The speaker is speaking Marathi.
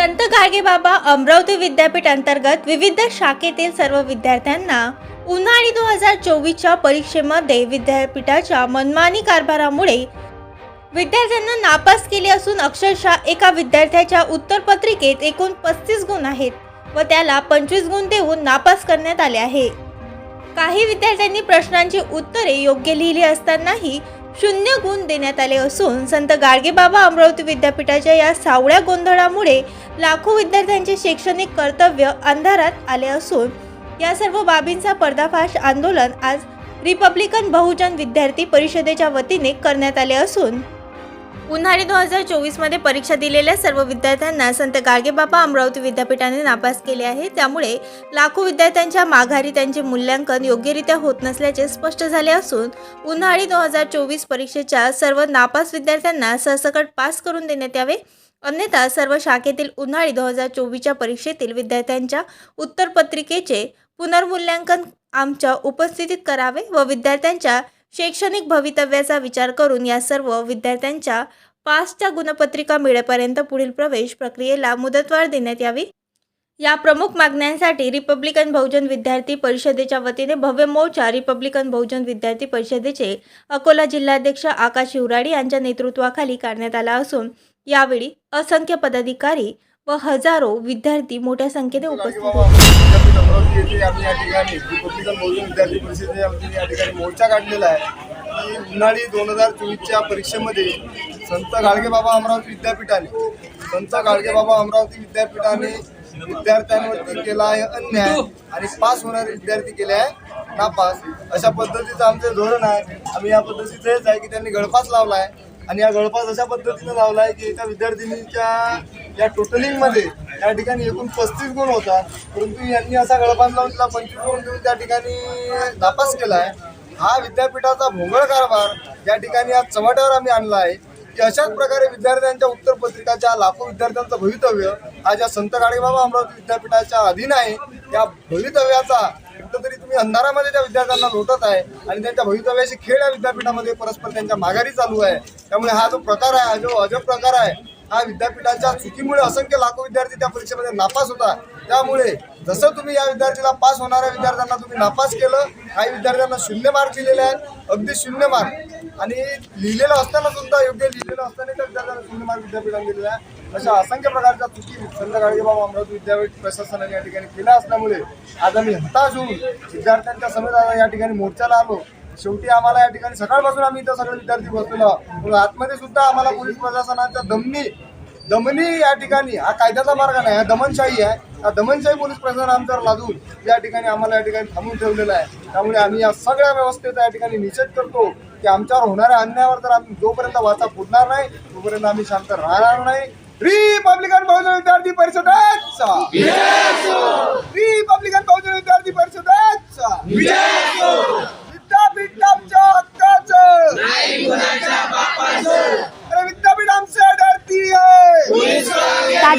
संत गाडगेबाबा अमरावती विद्यापीठ अंतर्गत विविध शाखेतील सर्व विद्यार्थ्यांना उन्हाळी दोन हजार चोवीसच्या परीक्षेमध्ये विद्यापीठाच्या मनमानी कारभारामुळे विद्यार्थ्यांना नापास केले असून अक्षरशः एका विद्यार्थ्याच्या उत्तरपत्रिकेत एकूण पस्तीस गुण आहेत व त्याला पंचवीस गुण देऊन नापास करण्यात आले आहे. काही विद्यार्थ्यांनी प्रश्नांची उत्तरे योग्य लिहिली असतानाही शून्य गुण देण्यात आले असून संत गाडगेबाबा अमरावती विद्यापीठाच्या या सावळ्या गोंधळामुळे लाखो विद्यार्थ्यांचे शैक्षणिक कर्तव्य अंधारात आले असून या सर्व बाबींचा पर्दाफाश आंदोलन आज रिपब्लिकन बहुजन विद्यार्थी परिषदेच्या वतीने करण्यात आले असून उन्हाळी दोन हजार चोवीसमध्ये परीक्षा दिलेल्या सर्व विद्यार्थ्यांना संत गाडगेबाबा अमरावती विद्यापीठाने नापास केले आहे. त्यामुळे लाखो विद्यार्थ्यांच्या माघारी त्यांचे मूल्यांकन योग्यरित्या होत नसल्याचे स्पष्ट झाले असून उन्हाळी दोन हजार चोवीस परीक्षेच्या सर्व नापास विद्यार्थ्यांना सरसकट पास करून देण्यात यावे. अन्यथा सर्व शाखेतील उन्हाळी दोन हजार चोवीसच्या परीक्षेतील विद्यार्थ्यांच्या उत्तरपत्रिकेचे पुनर्मूल्यांकन आमच्या उपस्थितीत करावे व विद्यार्थ्यांच्या शैक्षणिक भवितव्याचा विचार करून या सर्व विद्यार्थ्यांच्या पासच्या गुणपत्रिका मिळेपर्यंत पुढील प्रवेश प्रक्रियेला मुदतवाढ देण्यात यावी. या प्रमुख मागण्यांसाठी रिपब्लिकन बहुजन विद्यार्थी परिषदेच्या वतीने भव्य मोर्चा रिपब्लिकन बहुजन विद्यार्थी परिषदेचे अकोला जिल्हाध्यक्ष आकाश शिवराडी यांच्या नेतृत्वाखाली काढण्यात आला असून यावेळी असंख्य पदाधिकारी व हजारो विद्यार्थी मोठ्या संख्येने उपस्थित होते. अमरावती येथे आम्ही या ठिकाणी रिपब्लिकन बहुजन विद्यार्थी परिषदेने आमच्या या ठिकाणी मोर्चा काढलेला आहे. की उन्हाळी दोन हजार चोवीसच्या परीक्षेमध्ये संत गाडगेबाबा अमरावती विद्यापीठाने संत गाडगेबाबा अमरावती विद्यापीठाने विद्यार्थ्यांवरती केला आहे अन्याय आणि पास होणारे विद्यार्थी केले आहे नापास. अशा पद्धतीचं आमचं धोरण आहे. आम्ही या पद्धतीचं हेच आहे की त्यांनी गळपास लावला आहे. आणि या गळपास अशा पद्धतीनं लावला आहे की एका विद्यार्थिनीच्या या टोटलिंगमध्ये त्या ठिकाणी एकूण पस्तीस गुण होता. परंतु यांनी असा गळपान लावून तिला पंचवीस गुण देऊन त्या ठिकाणी नापास केला आहे हा विद्यापीठाचा भोंगळ कारभार या ठिकाणी आज चव्हाट्यावर आम्ही आणला आहे. की अशाच प्रकारे विद्यार्थ्यांच्या उत्तरपत्रिकाच्या लाखो विद्यार्थ्यांचं भवितव्य आज या संत गाडीबाबा अमरावती विद्यापीठाच्या अधीन आहे या भवितव्याचा कुठंतरी तुम्ही अंधारामध्ये त्या विद्यार्थ्यांना लोटत आहे आणि त्यांच्या भवितव्याशी खेळ या विद्यापीठामध्ये परस्पर त्यांच्या माघारी चालू आहे. त्यामुळे हा जो प्रकार आहे हा जो अजब प्रकार आहे हा विद्यापीठाच्या चुकीमुळे असंख्य लाखो विद्यार्थी त्या परीक्षेमध्ये नापास होता. त्यामुळे जसं तुम्ही या विद्यार्थीला पास होणाऱ्या विद्यार्थ्यांना तुम्ही नापास केलं काही विद्यार्थ्यांना शून्य मार्क दिलेले आहेत अगदी शून्य मार्क. आणि लिहिलेलं असताना सुद्धा योग्य लिहिलेलं असताना त्या विद्यार्थ्यांना शून्य मार्क विद्यापीठाने दिलेला आहे अशा असंख्य प्रकारच्या चुकी संत गाडगेबाबा अमरावती विद्यापीठ प्रशासनाने या ठिकाणी केल्या असल्यामुळे आज आम्ही हताश होऊन विद्यार्थ्यांच्या समेत या ठिकाणी मोर्चाला आलो शेवटी आम्हाला या ठिकाणी सकाळपासून आम्ही इथं सगळे विद्यार्थी बसलेलो आतमध्ये सुद्धा आम्हाला पोलीस प्रशासनाच्या दमनी दमनी या ठिकाणी हा कायद्याचा मार्ग नाही हा दमनशाही आहे. हा दमनशाही पोलीस प्रशासन आमच्यावर लादून या ठिकाणी आम्हाला या ठिकाणी थांबून ठेवलेलं आहे. त्यामुळे आम्ही या सगळ्या व्यवस्थेचा या ठिकाणी निषेध करतो की आमच्यावर होणाऱ्या अन्यायावर जर आम्ही जोपर्यंत वाचा फुटणार नाही तोपर्यंत आम्ही शांत राहणार नाही. रिपब्लिकन बहुजन विद्यार्थी परिषदेचा रिपब्लिकन बहुजन विद्यार्थी परिषदेचा विद्यापीठ आमच्या हक्काचं अरे विद्यापीठ आमचं डरती आहे